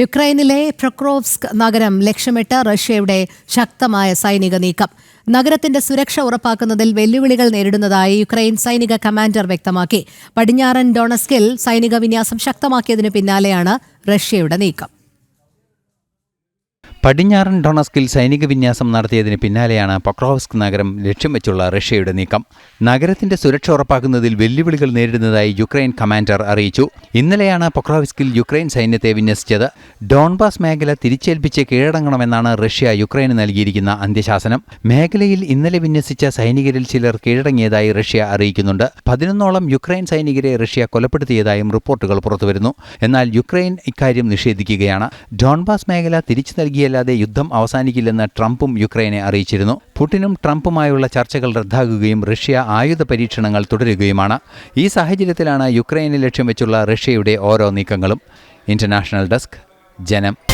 യുക്രൈനിലെ പ്രൊക്രോവ്സ്ക് നഗരം ലക്ഷ്യമിട്ട് റഷ്യയുടെ ശക്തമായ സൈനിക നീക്കം. നഗരത്തിന്റെ സുരക്ഷ ഉറപ്പാക്കുന്നതിൽ വെല്ലുവിളികൾ നേരിടുന്നതായി യുക്രൈൻ സൈനിക കമാൻഡർ വ്യക്തമാക്കി. പടിഞ്ഞാറൻ ഡോണസ്കിൽ സൈനിക വിന്യാസം ശക്തമാക്കിയതിനു പിന്നാലെയാണ് റഷ്യയുടെ നീക്കം. പടിഞ്ഞാറൻ ഡൊണസ്കിൽ സൈനിക വിന്യാസം നടത്തിയതിന് പിന്നാലെയാണ് പൊക്രോവ്സ്ക് നഗരം ലക്ഷ്യം വെച്ചുള്ള റഷ്യയുടെ നീക്കം. നഗരത്തിന്റെ സുരക്ഷ ഉറപ്പാക്കുന്നതിൽ വെല്ലുവിളികൾ നേരിടുന്നതായി യുക്രൈൻ കമാൻഡർ അറിയിച്ചു. ഇന്നലെയാണ് പൊക്രോവ്സ്കിൽ യുക്രൈൻ സൈന്യത്തെ വിന്യസിച്ചത്. ഡോൺബാസ് മേഖല തിരിച്ചേൽപ്പിച്ച് കീഴടങ്ങണമെന്നാണ് റഷ്യ യുക്രൈന് നൽകിയിരിക്കുന്ന അന്ത്യശാസനം. മേഖലയിൽ ഇന്നലെ വിന്യസിച്ച സൈനികരിൽ ചിലർ കീഴടങ്ങിയതായി റഷ്യ അറിയിക്കുന്നുണ്ട്. പതിനൊന്നോളം യുക്രൈൻ സൈനികരെ റഷ്യ കൊലപ്പെടുത്തിയതായും റിപ്പോർട്ടുകൾ പുറത്തുവരുന്നു. എന്നാൽ യുക്രൈൻ ഇക്കാര്യം നിഷേധിക്കുകയാണ്. ഡോൺബാസ് മേഖല തിരിച്ചു നൽകിയല്ലാതെ യുദ്ധം അവസാനിക്കില്ലെന്ന് ട്രംപും യുക്രൈനെ അറിയിച്ചിരുന്നു. പുടിനും ട്രംപുമായുള്ള ചർച്ചകൾ റദ്ദാക്കുകയും റഷ്യ ആയുധ പരീക്ഷണങ്ങൾ തുടരുകയുമാണ്. ഈ സാഹചര്യത്തിലാണ് യുക്രൈനെ ലക്ഷ്യം വെച്ചുള്ള റഷ്യയുടെ ഓരോ നീക്കങ്ങളും. ഇന്റർനാഷണൽ ഡെസ്ക് ജനം.